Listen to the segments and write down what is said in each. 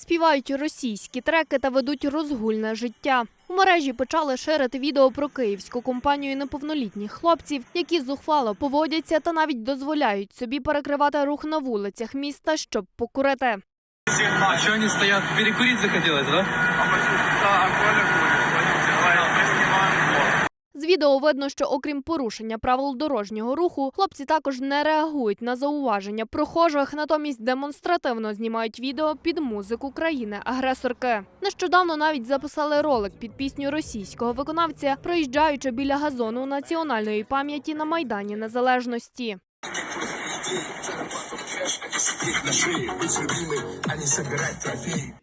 співають російські треки та ведуть розгульне життя. У мережі почали ширити відео про київську компанію неповнолітніх хлопців, які зухвало поводяться та навіть дозволяють собі перекривати рух на вулицях міста, щоб покурити. А что они стоят? Перекурить захотелось, да? Відео видно, що окрім порушення правил дорожнього руху, хлопці також не реагують на зауваження прохожих, натомість демонстративно знімають відео під музику країни-агресорки. Нещодавно навіть записали ролик під пісню російського виконавця, проїжджаючи біля газону національної пам'яті на майдані Незалежності.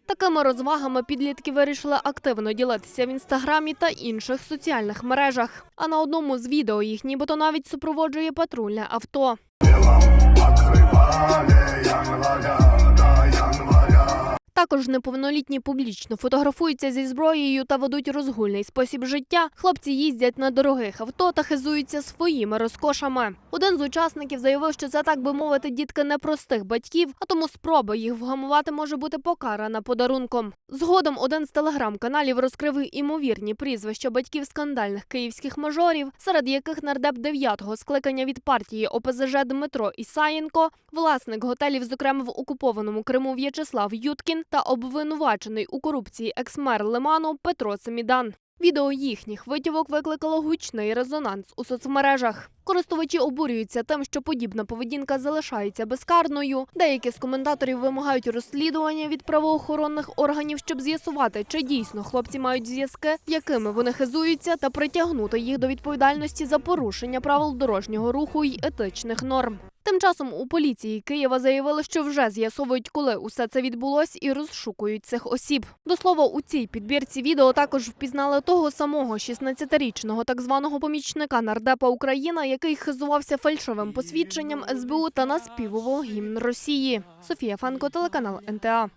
Такими розвагами підлітки вирішили активно ділитися в інстаграмі та інших соціальних мережах. А на одному з відео їх нібито навіть супроводжує патрульне авто. Також неповнолітні публічно фотографуються зі зброєю та ведуть розгульний спосіб життя. Хлопці їздять на дорогих авто та хизуються своїми розкошами. Один з учасників заявив, що це так би мовити дітки непростих батьків, а тому спроба їх вгамувати може бути покарана подарунком. Згодом один з телеграм-каналів розкрив імовірні прізвища батьків скандальних київських мажорів, серед яких нардеп 9-го скликання від партії ОПЗЖ Дмитро Ісаєнко, власник готелів, зокрема в окупованому Криму В'ячеслав Юткін та обвинувачений у корупції екс-мер Лиману Петро Семідан. Відео їхніх витівок викликало гучний резонанс у соцмережах. Користувачі обурюються тим, що подібна поведінка залишається безкарною. Деякі з коментаторів вимагають розслідування від правоохоронних органів, щоб з'ясувати, чи дійсно хлопці мають зв'язки, якими вони хизуються, та притягнути їх до відповідальності за порушення правил дорожнього руху й етичних норм. Тим часом у поліції Києва заявили, що вже з'ясовують, коли усе це відбулось, і розшукують цих осіб. До слова, у цій підбірці відео також впізнали того самого 16-річного так званого помічника нардепа Україна, який хизувався фальшивим посвідченням СБУ та наспівував гімн Росії. Софія Фанко, телеканал НТА.